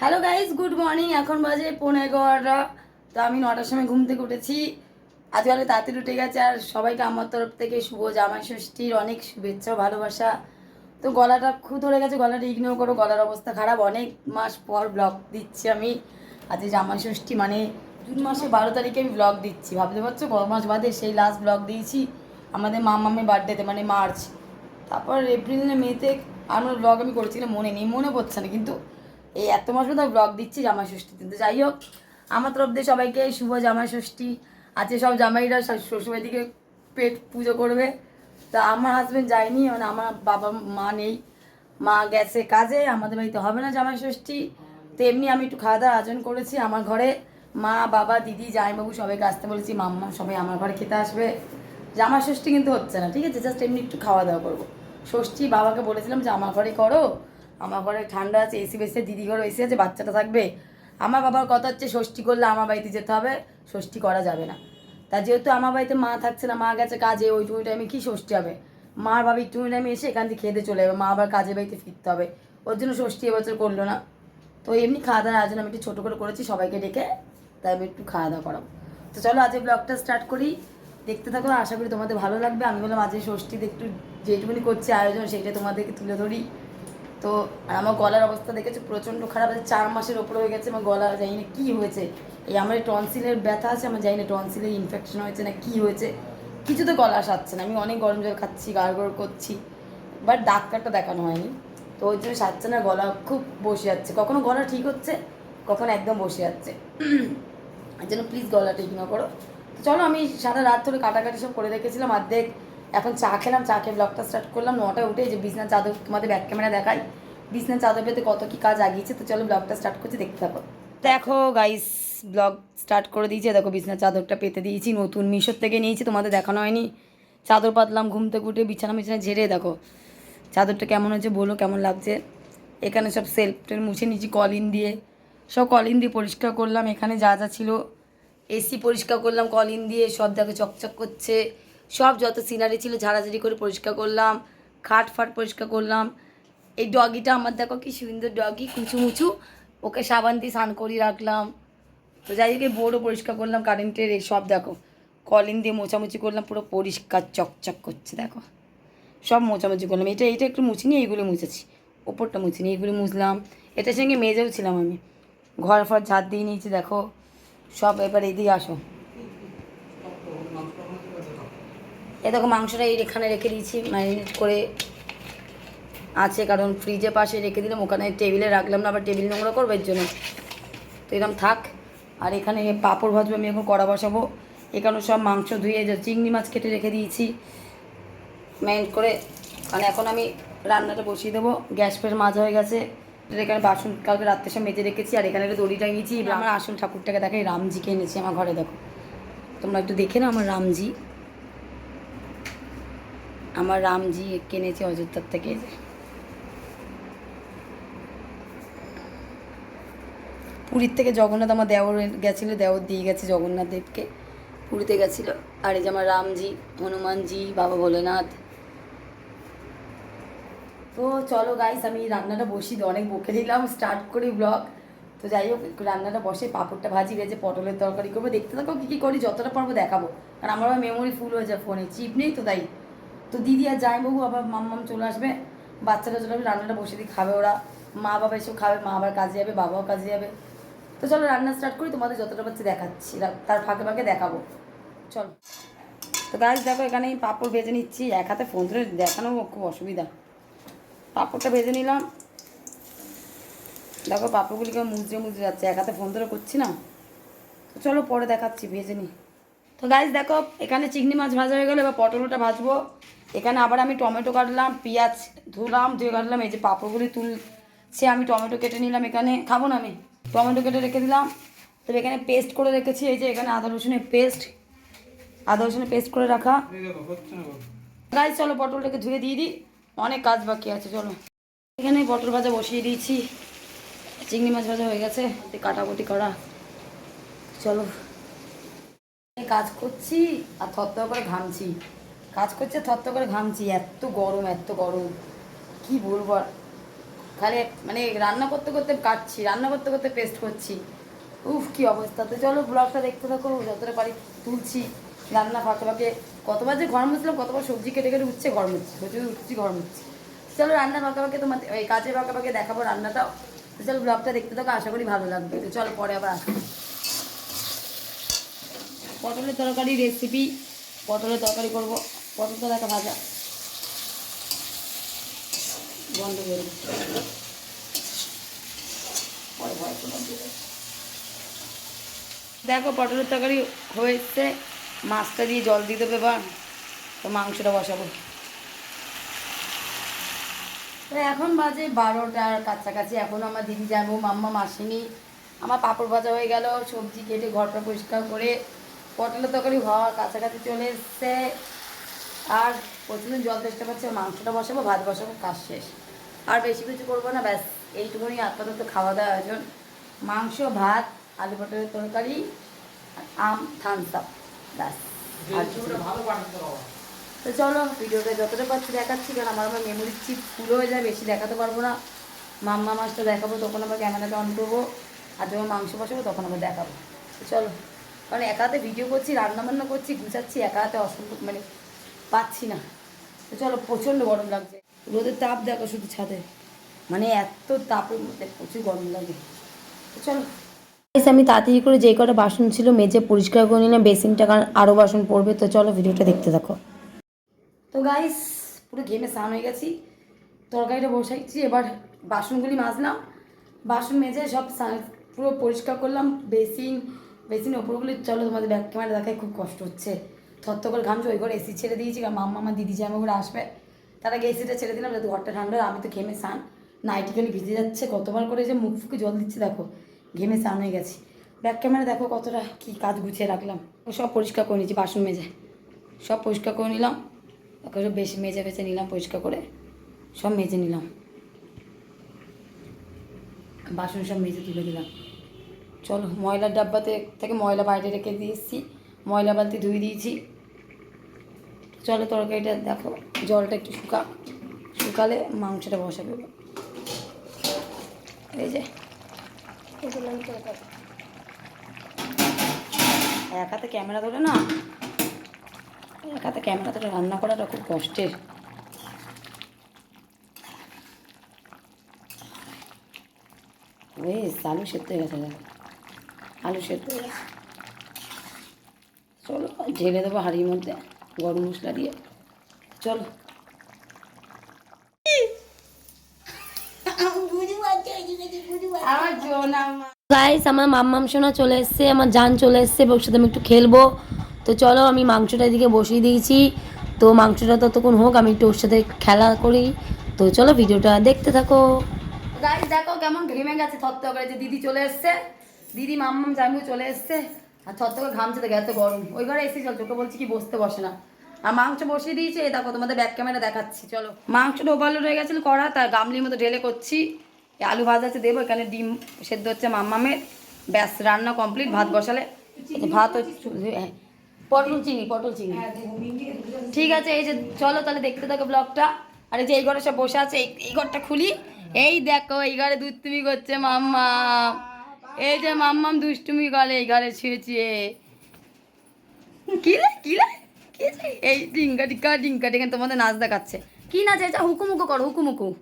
Hello guys good morning এখন বাজে পৌনে এগারোটা। তো আমি নটার সময় ঘুম থেকে উঠেছি। আজকে অনেক তাড়াতাড়ি উঠে গেছে আর সবাইকে আমার তরফ থেকে শুভ জামাই ষষ্ঠীর অনেক শুভেচ্ছা ভালোবাসা। তো গলাটা খুব ধরে গেছে, গলাটা ইগনোর করো, গলার অবস্থা খারাপ। অনেক মাস পর ব্লগ দিচ্ছি আমি। আজকে জামাই ষষ্ঠী মানে জুন মাসে বারো তারিখে আমি ব্লগ দিচ্ছি। ভাবতে পারছ, ক মাস বাদে সেই লাস্ট ব্লগ দিয়েছি। আমাদের মা মামের বার্থডেতে মানে মার্চ। তারপর এপ্রিল না মেতে আর ব্লগ আমি করেছিলাম, মনে নেই, মনে পড়ছে না। কিন্তু এই এত মাস মতো ব্লগ দিচ্ছি জামাই ষষ্ঠী কিন্তু যাই হোক, আমার তরফ দিয়ে সবাইকে শুভ জামাই ষষ্ঠী আজকে সব জামাইরা শ্বশুরবাড়ি দিকে পেট পুজো করবে। তা আমার হাজব্যান্ড যায়নি মানে আমার বাবা মা নেই। মা গেছে কাজে, আমাদের বাড়িতে হবে না জামাই ষষ্ঠী তো এমনি আমি একটু খাওয়া দাওয়ার আয়োজন করেছি আমার ঘরে। মা, বাবা, দিদি, জামাইবাবু সবাইকে আসতে বলেছি, মাম্মা সবাই আমার ঘরে খেতে আসবে। জামা ষষ্ঠী কিন্তু হচ্ছে না, ঠিক আছে? জাস্ট এমনি একটু খাওয়া দাওয়া করব। ষষ্ঠী বাবাকে বলেছিলাম যে, আমার ঘরে করো। আমার ঘরে ঠান্ডা আছে এসি বেসে দিদি ঘরে এসি আছে, বাচ্চাটা থাকবে। আমার বাবার কথা হচ্ছে, ষষ্ঠী করলে আমার বাড়িতে যেতে হবে, ষষ্ঠী করা যাবে না। তা যেহেতু আমার বাড়িতে মা থাকছে না, মা গেছে কাজে, ওই টুমি টাইমে কী ষষ্ঠী হবে? মার ভাবি টুমি টাইমে এসে এখান থেকে খেতে চলে যাবে, মা আবার কাজে বাড়িতে ফিরতে হবে। ওর জন্য ষষ্ঠী এবছর করল না। তো এমনি খাওয়া দাওয়ার আয়োজন আমি একটু ছোটো করে করেছি, সবাইকে ডেকে, তাই আমি একটু খাওয়া দাওয়া করাবো। তো চলো, আজকে ব্লগটা স্টার্ট করি। দেখতে থাকো, আশা করি তোমাদের ভালো লাগবে। আমি বললাম, আজকে ষষ্ঠীতে একটু যেটুকুনি করছি আয়োজন সেইটা তোমাদেরকে তুলে ধরি। তো, আর আমার গলার অবস্থা দেখেছ? প্রচণ্ড খারাপ। আছে চার মাসের ওপর হয়ে গেছে আমার গলা, জানি না কী হয়েছে। এই আমার টনসিলের ব্যথা আছে, আমার জানি না টনসিলের ইনফেকশন হয়েছে না কী হয়েছে। কিছু তো গলা সারছে না। আমি অনেক গরম জল খাচ্ছি গাড়গড় করছি বাট ডাক্তারটা দেখানো হয়নি। তো ওই জন্য সারছে না, গলা খুব বসে যাচ্ছে। কখনো গলা ঠিক হচ্ছে, কখনো একদম বসে যাচ্ছে। আর জন্য প্লিজ গলা ঠিক না করো। চলো, আমি সারা রাত ধরে কাটাকাটি সব করে রেখেছিলাম, অর্ধেক এখন চা খেলাম, চা খেয়ে ব্লগটা স্টার্ট করলাম, নটায় উঠে যে বিছনার চাদর তোমাদের ব্যাক ক্যামেরা দেখাই। বিছনার চাদর পেতে কত কি কাজ আগিয়েছে, তো চলো ব্লগটা স্টার্ট করছি, দেখতে থাকো। দেখো গাইস ব্লগ স্টার্ট করে দিয়েছে, দেখো বিছনার চাদরটা পেতে দিয়েছি, নতুন মিশোর থেকে নিয়েছি, তোমাদের দেখানো হয়নি। চাদর পাতলাম, ঘুম থেকে উঠে বিছানা বিছানা ঝেড়ে দেখো, চাদরটা কেমন হয়েছে বলো, কেমন লাগছে? এখানে সব সেলফটের মুছে নিয়েছি কলিন দিয়ে। সব কলিন দিয়ে পরিষ্কার করলাম, এখানে যা যা ছিল এসি পরিষ্কার করলাম, কলিন দিয়ে সব দেখো চকচক করছে। সব যত সিনারি ছিল ঝাড়াঝাড়ি করে পরিষ্কার করলাম, খাট ফাট পরিষ্কার করলাম। এই ডগিটা আমার, দেখো কি সুন্দর ডগি কুচু মুচু ওকে সাবান দিয়ে স্নান করিয়ে রাখলাম। তো যাই হোক বোর্ডও পরিষ্কার করলাম কারেন্টের এই সব দেখো। কলিন দিয়ে মোছামুছি করলাম, পুরো পরিষ্কার চকচক করছে, দেখো। সব মোছামুছি করলাম। এটা এটা একটু মুছিনি, এইগুলো মুছেছি। ওপরটা মুছিনি, এইগুলো মুছলাম। এটার সঙ্গে মেজেও ছিলাম আমি। ঘর ফর ঝাড় দিয়ে নিয়েছি, দেখো। সব এবার এদিকে আসো। এ দেখো মাংসটা এখানে রেখে দিয়েছি ম্যারিনেট করে আছে, কারণ ফ্রিজে পাশে রেখে দিলাম, ওখানে টেবিলে রাখলাম না, আবার টেবিল নোংরা করব এর জন্য। তো এরকম থাক। আর এখানে পাঁপড় ভাজবো, আমি এখন কড়া বসাবো। এখানে সব মাংস ধুয়ে যে চিংড়ি মাছ কেটে রেখে দিয়েছি। ম্যারিনেট করে কারণ এখন আমি রান্নাটা বসিয়ে দেবো। গ্যাস ফেস মাছ হয়ে গেছে। এখানে বাসন কালকে রাত্রে সব মেজে রেখেছি, আর এখানে একটা দড়ি টাঙিয়েছি আমার আসল ঠাকুরটাকে দেখাই রামজিকে এনেছি আমার ঘরে, দেখো। তোমরা একটু দেখে নাও আমার রামজি। আমার রামজি কিনেছি অযোধ্যার থেকে? পুরীর থেকে জগন্নাথ আমার দেওর গেছিল, দেওর দিয়ে গেছে জগন্নাথ দেবকে পুরীতে গেছিল। আর এই যে আমার রামজি, হনুমানজি, বাবা ভোলেনাথ। তো চলো গাইস আমি রান্নাটা বসি দিই, অনেক বকে দিলাম স্টার্ট করি ব্লগ তো যাই হোক রান্নাটা বসে, পাঁপড়টা ভাজি ভেজে পটলের তরকারি করব। দেখতে থাকো কী কী করি, যতটা পারব দেখাবো। কারণ আমার মেমোরি ফুল হয়ে যায় ফোনে চিপ নেই তো তাই। তো দিদি আর যাই বাবু আবার মাম্মাম চলে আসবে। বাচ্চারা চলে আসবে, রান্নাটা বসে দিয়ে খাবে ওরা। মা বাবা এসব খাবে, মা আবার কাজে যাবে, বাবাও কাজে যাবে। তো চলো রান্না স্টার্ট করি, তোমাদের যতটা পারছি দেখাচ্ছি তার ফাঁকে ফাঁকে দেখাবো। চলো। তো গাছ দেখো এখানে পাঁপড় ভেজে নিচ্ছি, এক হাতে ফোন ধরে দেখানো খুব অসুবিধা। পাঁপড়টা ভেজে নিলাম। দেখো পাঁপড়গুলিকে মুজড়ে মুজড়ে যাচ্ছে এক হাতে ফোন ধরে করছি না। তো চলো পরে দেখাচ্ছি ভেজে নিই। তো গাইজ দেখো এখানে চিংড়ি মাছ ভাজা হয়ে গেলো এবার পটলটা ভাজবো। এখানে আবার আমি টমেটো কাটলাম পেঁয়াজ ধুলাম ধুয়ে কাটলাম এই যে পাঁপড়গুলি তুলছে আমি টমেটো কেটে নিলাম এখানে। খাব না আমি? টমেটো কেটে রেখে দিলাম। তবে এখানে পেস্ট করে রেখেছি এই যে এখানে আদা রসুনের পেস্ট আদা রসুনের পেস্ট করে রাখা। গাইজ চলো পটলটাকে ধুয়ে দিয়ে দিই। অনেক কাজ বাকি আছে, চলো। এখানে পটল ভাজা বসিয়ে দিয়েছি। চিংড়ি মাছ ভাজা হয়ে গেছে কাটাকুটি করা। চলো। কাজ করছি আর থর করে ঘামছি। কাজ করছে থত্ত করে ঘামছি, এত গরম এত গরম। কি বলব আর? খালি মানে রান্না করতে করতে কাটছি, রান্না করতে করতে পেস্ট করছি। উফ, কি অবস্থা। তো চলো ব্লগটা দেখতে থাকো, যতটা পারি তুলছি। রান্না ফাঁকে ফাঁকে কতবার যে গরম হচ্ছিলাম কতবার সবজি কেটে কেটে উঠছে গরম হচ্ছে প্রচুর উঠছি, গরম হচ্ছে চলো রান্না ফাঁকে ফাঁকে তোমার এই কাজের ফাঁকে ফাঁকে দেখাবো রান্নাটাও চলো ব্লগটা দেখতে থাকো, আশা করি ভালো লাগবে। তো চলো পরে আবার আসব। পটলের তরকারি রেসিপি পটলের তরকারি করব। পটলটা দেখা ভাজা। বন্ধ করে। দেখো পটলের তরকারি হয়েছে। মাছটা দিয়ে জল দিয়ে দেবে বা, তো মাংসটা বসাবো। এখন বাজে বারোটার কাছাকাছি, এখন আমার দিদি যাব মাম্মা মাসিনি আমার পাঁপড় ভাজা হয়ে গেল, সবজি কেটে ঘরটা পরিষ্কার করে পটলের তরকারি হওয়ার কাছাকাছি চলে এসছে। আর প্রচুর জল চেষ্টা পাচ্ছে, মাংসটা বসাবো, ভাত বসাবো, কাজ শেষ। আর বেশি কিছু করব না, ব্যাস, এইটুকুনি আপাতত খাওয়া দাওয়া আয়োজন। মাংস, ভাত, আলু পটলের তরকারি আম, থামস আপ। ব্যাস। তো চলো ভিডিওটা যতটা পাচ্ছি দেখাচ্ছি কারণ আমার আমার মেমোরি চিপ ফুল হয়ে যায় বেশি দেখাতে পারব না। মাম্মা মাছটা দেখাবো তখন আবার ক্যামেরাটা অন করব আর যখন মাংস বসাবো তখন আবার দেখাবো। চলো কারণ একা হাতে ভিডিও করছি রান্নাবান্না করছি গুছাচ্ছি একা হাতে অসম্ভব মানে পাচ্ছি না। তো চলো প্রচণ্ড গরম লাগছে। রোদের তাপ দেখো শুধু ছাদে। মানে এত তাপের মধ্যে প্রচুর গরম লাগে। তো চলো আমি তাড়াতাড়ি করে যে কটা বাসন ছিল মেজে পরিষ্কার করে নিলাম, বেসিনটা কারণ আরও বাসন পড়বে, তো চলো ভিডিওটা দেখতে থাকো। তো গাইস পুরো ঘেমে স্নান হয়ে গেছি। তরকারিটা বসাইছি, এবার বাসনগুলি মাজলাম। বাসন মেজে সব পুরো পরিষ্কার করলাম, বেসিন বেসিন ওপরগুলি, চলো তোমাদের ব্যাক ক্যামেরা দেখায় খুব কষ্ট হচ্ছে। থত্ত করে ঘামছে ওই ঘরে এসি ছেড়ে দিয়েছি, কারণ মাম্মা আমার দিদি জামা করে আসবে। তার আগে এসিটা ছেড়ে দিলাম যাতে ঘরটা ঠান্ডা। আমি তো ঘেমে স্নান নাইটিখানি ভিজে যাচ্ছে, কতবার করে যে মুখ ফুকে জল দিচ্ছে, দেখো। ঘেমে হয়ে গেছি। ব্যাক ক্যামেরা দেখো কতটা কী কাজ গুছিয়ে রাখলাম। ও সব পরিষ্কার করে নিয়েছি, বাসন মেজে। সব পরিষ্কার করে নিলাম। তারপরে বেশি মেজে ফেজে নিলাম, পরিষ্কার করে সব মেজে নিলাম। বাসন সব মেজে তুলে দিলাম। চলো, ময়লার ডাব্বাতে থেকে ময়লা বাইরে রেখে দিয়ে এসেছি। ময়লা বালতি ধুয়ে দিয়েছি। চলো তরকারিটা দেখো, জলটা একটু শুকা শুকালে মাংসটা বসাবে। এই যে। এক হাতে ক্যামেরা ধরে না? এক হাতে ক্যামেরা ধরে রান্না করাটা খুব কষ্টের। বেশ আলু সেদ্ধ হয়ে গেছে আলু সেদ্ধ হয়ে গেছে। চলো, ঢেলে দেবো হাঁড়ির মধ্যে গরম মশলা দিয়ে। চলো। গাইস আমার। মাম্মাম সোনা চলে এসছে আমার জান চলে এসছে ওর সাথে আমি একটু খেলব। তো চলো আমি মাংসটা এদিকে বসিয়ে দিয়েছি। তো মাংসটা ততক্ষণ হোক আমি একটু ওর সাথে খেলা করি। তো চলো ভিডিওটা দেখতে থাকো। গাইস দেখো কেমন ঘেমে গেছে থত্ত করে যে দিদি চলে এসছে। দিদি মাম্মাম জামিও চলে এসছে। আর থত্ত করে ঘামছে দেখে এত গরম। ওই ঘরে এসি চল তোকে বলছি কি বসতে বসে না। আর মাংস বসিয়ে দিয়েছে এই দেখো তোমাদের ব্যাক ক্যামেরা দেখাচ্ছি চলো। মাংসটা ওভারলোড হয়ে গেছিল কড়া তার গামলির মতো ঢেলে করছি। আলু ভাজা আছে দেবো। এখানে ডিম সেদ্ধ হচ্ছে মাম্মামের। ব্যাস রান্না কমপ্লিট ভাত বসালে। ভাত হচ্ছে হ্যাঁ পটল চিনি পটল চিনি। ঠিক আছে এই যে চলো তাহলে দেখতে থাকো ব্লগটা। আর এই যে এই ঘরে সব বসে আছে এই- ঘরটা খুলি। এই দেখো এই ঘরে দুষ্টুমি করছে মাম্মা। এই যে মাম্মাম দুষ্টুমি করে এই ঘরে শুয়ে শুয়ে কিলে কিলে কি এই ডিঙ্কা টিঙ্কা ডিঙ্কা টিঙ্কা তোমাদের নাচ দেখাচ্ছে। কি নাচ এটা হুকুমুকু করো হুকুমুকু।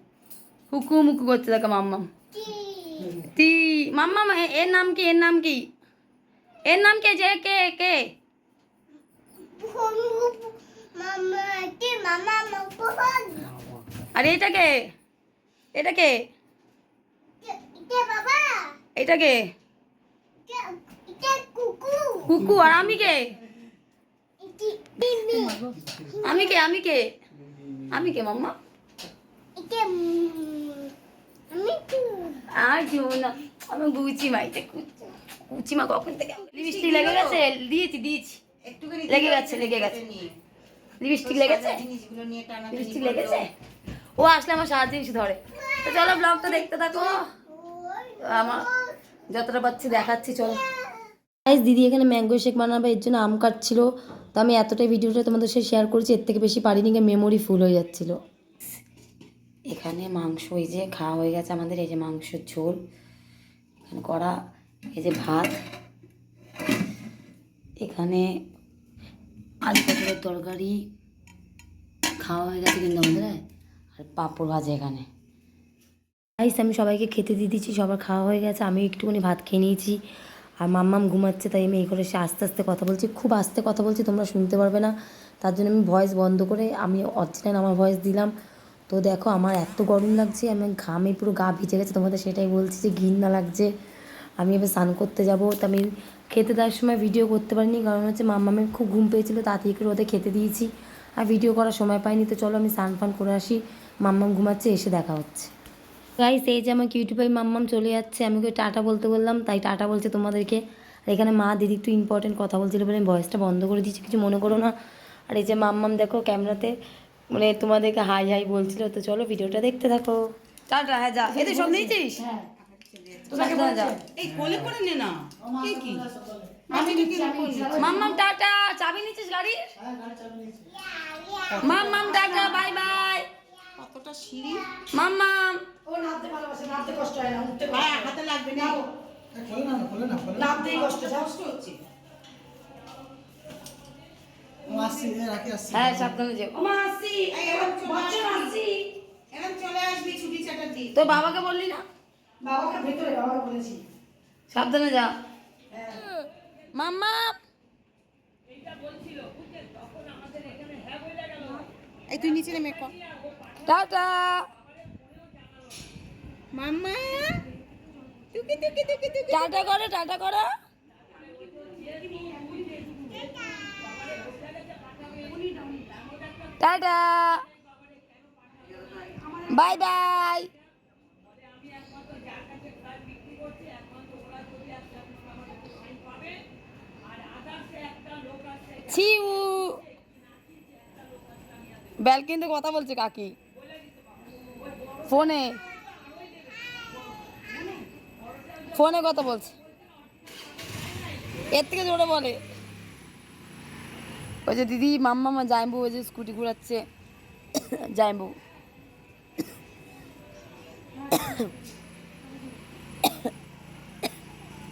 হুকুমুকু করছে দেখো মাম্মাম তি মাম্মাম এর নাম কি এর নাম কি এর নাম কে যে কে কে আরে এটা কে এটা কে এটা কে কুকু আর আমি কে আমি কে আমি কে আমি কে মাম্মা আর না আমি গুচি মাইতে কুচি মা কখন থেকে লিপস্টিক লেগে গেছে দিয়েছি দিয়েছি। লেগে গেছে লেগে গেছে। লিপস্টিক লেগেছে লিপস্টিক লেগেছে ও আসলে আমার সারা জিনিস ধরে। তো চলো ব্লগটা দেখতে থাকো। আমার যতটা পাচ্ছি দেখাচ্ছি চলো। গাইস দিদি এখানে ম্যাঙ্গো শেক বানাবে এর জন্য আম কাটছিল। তো আমি এতটাই ভিডিওটা তোমাদের সাথে শেয়ার করেছি এর থেকে বেশি পারিনি মেমোরি ফুল হয়ে যাচ্ছিল। এখানে মাংস, এই যে খাওয়া হয়ে গেছে আমাদের, এই যে মাংসের ঝোল। এখানে করা এই যে ভাত। এখানে আলু পটলের তরকারি খাওয়া হয়ে গেছে কিন্তু আমাদের? আর পাঁপড় ভাজা এখানে। গাইস আমি সবাইকে খেতে দিয়ে দিচ্ছি, সবার খাওয়া হয়ে গেছে। আমি একটুখানি ভাত খেয়ে নিয়েছি। আর মাম্মাম ঘুমাচ্ছে, তাই আমি এই করে সে আস্তে আস্তে কথা বলছি। খুব আস্তে কথা বলছি, তোমরা শুনতে পারবে না। তার জন্য আমি ভয়েস বন্ধ করে, আমি অরিজিনাল আমার ভয়েস দিলাম। তো দেখো আমার এত গরম লাগছে, আমি ঘামে পুরো গা ভিজে গেছে, তোমাদের সেটাই বলছি যে ঘৃণা লাগছে। আমি এবার স্নান করতে যাব, তো আমি খেতে দেওয়ার সময় ভিডিও করতে পারিনি, কারণ হচ্ছে মাম্মামের খুব ঘুম পেয়েছিল তাড়াতাড়ি করে ওদের খেতে দিয়েছি। আর ভিডিও করার সময় পাইনি, তো চলো আমি স্নান ফান করে আসি, মাম্মাম ঘুমাচ্ছে, এসে দেখা হচ্ছে। গাইস এই যে আমার ইউটিউবে মাম্মাম চলে যাচ্ছে, আমি ওকে টাটা বলতে বললাম, তাই টাটা বলছে তোমাদেরকে। আর এখানে মা দিদি একটু ইম্পর্টেন্ট কথা বলছিল বলে আমি ভয়েসটা বন্ধ করে দিচ্ছি কিছু মনে করো না। আর এই যে মাম্মাম দেখো ক্যামেরাতে মানে তোমাদেরকে হাই হাই বলছিল তো চলো ভিডিওটা দেখতে থাকো। টাটা হ্যাঁ যা। এতে সব নিয়েছিস? তোকে এই কোলে করে নে না। কে কি? মাম্মাম টাটা। চাবি গাড়ির মাম্মাম টাটা বাই বাই। কতটা সিঁড়ি? মাম্মাম হ্যাঁ কষ্ট হচ্ছে হ্যাঁ। ছুটি চাটার দিন তো বাবাকে বললি না? বাবাকে ভেতরে বাবাকে বলেছি। সাবধানে যা। মাম্মা। এই তুই নিচে নেমে কর। টাটা। মাম্মা। টুকি টুকি টুকি টুকি। টাটা করো টাটা করো। টাটা। বাই বাই ছিউ ব্যালকিনিতে কথা বলছে কাকি। ফোনে। ফোনে কথা বলছে। এর থেকে জোরে বলে। ওই যে দিদি মাম্মা মা জাইম্বু ওই যে স্কুটি ঘুরাচ্ছে। জাইম্বু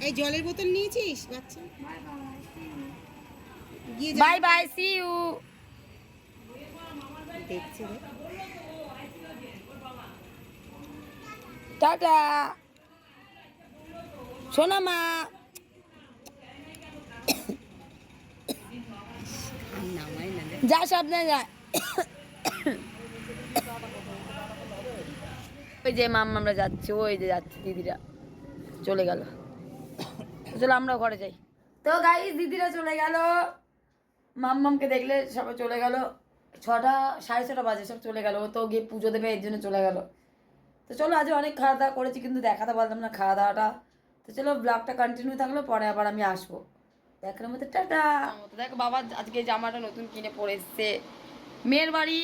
এই জলের বোতল নিয়েছিস বাচ্চা? Bye bye see you. দেখছে রে। টাটা। শোনা মা নামাই না রে যা সাবধানে যা ওই যে মাম, আমরা যাচ্ছি, ওই যে যাচ্ছে দিদিরা। চলে গেল। চলো আমরা ঘরে যাই। তো গাইস দিদিরা চলে গেল। মাম্মামকে দেখলে সবাই চলে গেল। ছটা, সাড়ে ছটা বাজে, সব চলে গেল। ও তো গিয়ে পুজো দেবে, এর জন্য চলে গেল। তো চলো আজ অনেক খাওয়া দাওয়া করেছি, কিন্তু দেখাতে পারলাম না খাওয়া দাওয়াটা। তো চলো ব্লগটা কন্টিনিউ থাকল, পরে আবার আমি আসব। দেখার মতো টাটা। দেখো বাবা, আজকে জামাটা নতুন কিনে পরে এসছে। মেয়ের বাড়ি,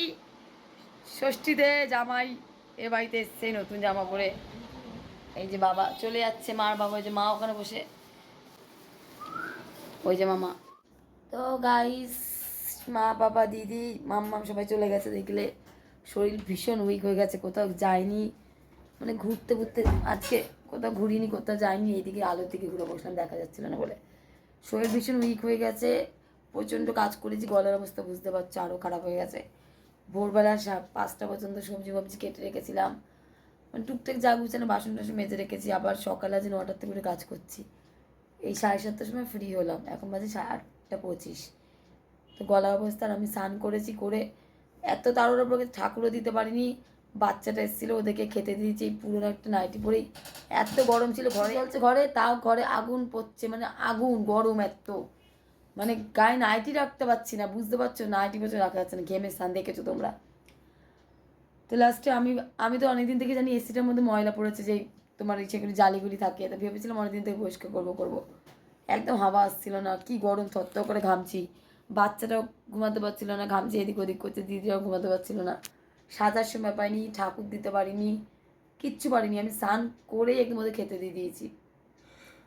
ষষ্ঠীতে জামাই, এ বাড়িতে এসছে নতুন জামা পরে। এই যে বাবা চলে যাচ্ছে, মার বাবা, ওই যে মা ওখানে বসে। ওই যে মামা। তো গাইস মা, বাবা, দিদি, মাম্মাম সবাই চলে গেছে দেখলে। শরীর ভীষণ উইক হয়ে গেছে, কোথাও যায়নি। মানে ঘুরতে ঘুরতে আজকে কোথাও ঘুরিনি, কোথাও যায়নি, এইদিকে আলোর দিকে ঘুরে বসলাম, দেখা যাচ্ছিল না বলে। শরীর ভীষণ উইক হয়ে গেছে, প্রচণ্ড কাজ করেছি, গলার অবস্থা বুঝতে পারছ আরও খারাপ হয়ে গেছে। ভোরবেলা পাঁচটা পর্যন্ত সবজি ফবজি কেটে রেখেছিলাম। মানে টুকটাক যা গুছানো বাসন টাসন মেজে রেখেছি, আবার সকালে আজ নটার থেকে করে কাজ করছি। এই সাড়ে সাতটার সময় ফ্রি হলাম, এখন বাজে সাড়ে আটটা পঁচিশ। তো গলা অবস্থার আমি স্নান করেছি করে, এত তাড়াহুড়ো ঠাকুরও দিতে পারিনি বাচ্চাটা এসেছিল ওদেরকে খেতে দিয়েছি এই পুরোনো একটা নাইটি পরেই এত গরম ছিল ঘরে চলছে ঘরে তাও ঘরে আগুন পড়ছে মানে আগুন গরম এত। মানে গায়ে নাইটি রাখতে পারছি না বুঝতে পারছ? নাইটি বছর রাখা যাচ্ছে না ঘেমে স্নান দেখেছ তোমরা? তো লাস্টে আমি আমি তো অনেকদিন থেকে জানি এসিটার মধ্যে ময়লা পড়েছে যে তোমার সেগুলি জালিগুলি থাকে তো ভেবেছিলাম অনেকদিন থেকে পরিষ্কার করব করব। একদম হাওয়া আসছিল না কি গরম থত্ত করে ঘামছি। বাচ্চাটাও ঘুমাতে পারছিল না ঘামছি এদিক ওদিক করছে দিদিরাও ঘুমাতে পারছিল না। সাজার সময় পাইনি ঠাকুর দিতে পারিনি কিচ্ছু পারিনি। আমি স্নান করেই একদম ওদের খেতে দিয়ে দিয়েছি।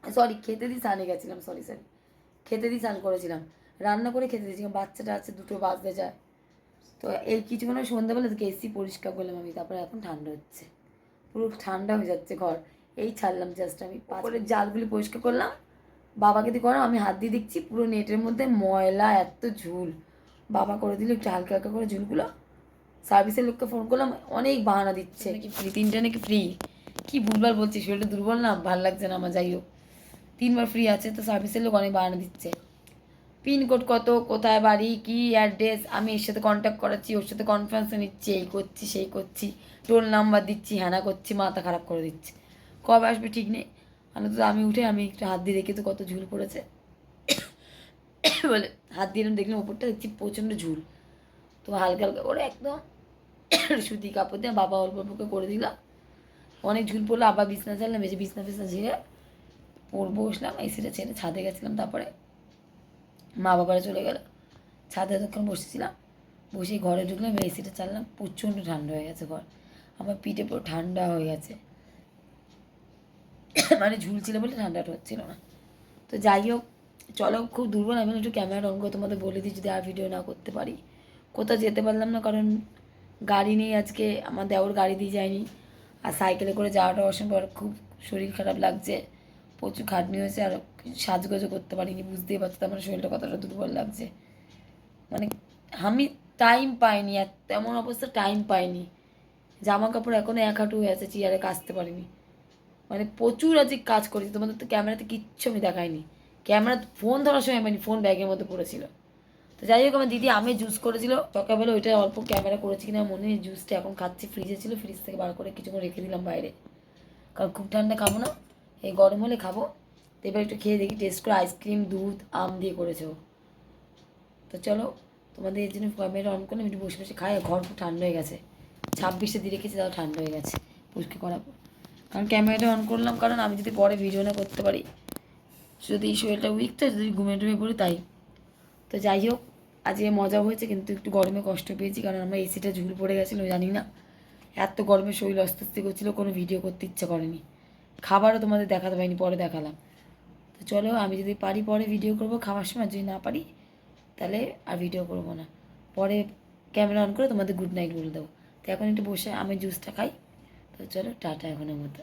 সরি খেতে দিয়ে স্নানে গেছিলাম সরি সরি খেতে দিয়ে স্নান করেছিলাম। রান্না করে খেতে দিয়েছিলাম বাচ্চাটা আছে দুটো বাজতে যায়। তো এই কিছুক্ষণ সন্ধ্যাবেলা থেকে এসি পরিষ্কার করলাম আমি তারপরে এখন ঠান্ডা হচ্ছে। পুরো ঠান্ডা হয়ে যাচ্ছে ঘর। এই ছাড়লাম জাস্ট আমি। পাপড়ের জালগুলি পরিষ্কার করলাম। বাবাকে দিয়ে করো আমি হাত দিয়ে দেখছি পুরো নেটের মধ্যে ময়লা এত ঝুল। বাবা করে দিল একটু হালকা হালকা করে ঝুলগুলো। সার্ভিসের লোককে ফোন করলাম, অনেক বাহানা দিচ্ছে। নাকি ফ্রি তিনটা নাকি ফ্রি কি ভুলভাল বলছি শরীরটা দুর্বল না? ভালো লাগছে না আমার, যাই হোক। তিনবার ফ্রি আছে, তো সার্ভিসের লোক অনেক বাহানা দিচ্ছে। পিনকোড কত? কোথায় বাড়ি? কি অ্যাড্রেস আমি এর সাথে কন্ট্যাক্ট করাচ্ছি, ওর সাথে কনফারেন্স নিচ্ছি, এই করছি, সেই করছি। টোল নাম্বার দিচ্ছি হ্যানা করছি, মাথা খারাপ করে দিচ্ছে। কবে আসবে ঠিক নেই। আমি তো আমি উঠে, আমি একটু হাত দিয়ে দেখি তো কত ঝুল পড়েছে। বলে, হাত দিয়ে দেখলাম, ওপরটা দেখছি প্রচণ্ড ঝুল। তো হালকা হালকা করে একদম সুতি কাপড় দিয়ে বাবা অল্প অল্প করে দিলাম। অনেক ঝুল পড়ল, আবার বিছনা চাললাম এসে বিছনা ফিছনা ঝেড়ে পড়ব বসলাম এসিটা ছেড়ে ছাদে গেছিলাম তারপরে। মা বাবারা চলে গেল, ছাদে এতক্ষণ বসেছিলাম। বসে ঘরে ঢুকলাম এসিটা চাললাম, প্রচণ্ড ঠান্ডা হয়ে গেছে ঘর। আমার পিঠে পুরো ঠান্ডা হয়ে গেছে। মানে ঝুলছিল বলে ঠান্ডাটা হচ্ছিল না। তো যাই হোক, চলো খুব দুর্বল, আমি একটু ক্যামেরা অন করে তোমাদের বলে দিই, যদি আর ভিডিও না করতে পারি। কোথাও যেতে পারলাম না, কারণ গাড়ি নেই আজকে, আমার দেওর গাড়ি দিয়ে যায়নি। আর সাইকেলে করে যাওয়াটা অসম্ভব খুব শরীর খারাপ লাগছে। প্রচুর খাটনি হয়েছে আর সাজগোজও করতে পারিনি, বুঝতেই পারছ আমার শরীরটা কতটা দুর্বল লাগছে। মানে আমি টাইম পাইনি তেমন অবস্থা টাইম পাইনি। জামা কাপড় এখনও এক হাঁটু হয়ে আছে, চেয়ারে কাচতে পারিনি। মানে প্রচুর আজকে কাজ করেছি, তোমাদের তো ক্যামেরাতে কিচ্ছু আমি দেখাইনি। ক্যামেরা ফোন ধরার সময় মানে ফোন ব্যাগের মধ্যে পড়েছিল। যাই হোক, আমার দিদি আমি জুস করেছিল। সকালবেলা ওইটা অল্প ক্যামেরা করেছি কিনা মনে নেই জুসটা এখন খাচ্ছি। ফ্রিজে ছিল ফ্রিজ থেকে বার করে কিছুক্ষণ রেখে দিলাম বাইরে। কারণ খুব ঠান্ডা খাব না, এই গরম হলে খাব। তো এবার একটু খেয়ে দেখি টেস্ট করে আইসক্রিম দুধ, আম দিয়ে করেছে তো চলো, তোমাদের এই জন্য ক্যামেরা অন করলাম একটু বসে বসে খাই। ঘর খুব ঠান্ডা হয়ে গেছে। ছাব্বিশে দিয়ে রেখেছি, তাও ঠান্ডা হয়ে গেছে। পুষ্টি করাবো। কারণ ক্যামেরাটা অন করলাম, কারণ আমি যদি পরে ভিডিও না করতে পারি, যদি শরীরটা উইক তো যদি ঘুমিয়ে টুমিয়ে পড়ি, তাই। তো যাই হোক আজকে মজা হয়েছে, কিন্তু একটু গরমে কষ্ট পেয়েছি, কারণ আমার এসিটা ঝুল পড়ে গেছিল জানি না। এত গরমে শরীর অস্বস্তি করছিল, কোনো ভিডিও করতে ইচ্ছা করেনি। খাবারও তোমাদের দেখাতে পারিনি, পরে দেখালাম। তো চলো, আমি যদি পারি পরে ভিডিও করব খাওয়ার সময়, যদি না পারি, তাহলে আর ভিডিও করব না। পরে ক্যামেরা অন করে তোমাদের গুড নাইট বলে দেবো। তো এখন একটু বসে আমি জুসটা খাই। তো চলো, টাটা এখনের মতো।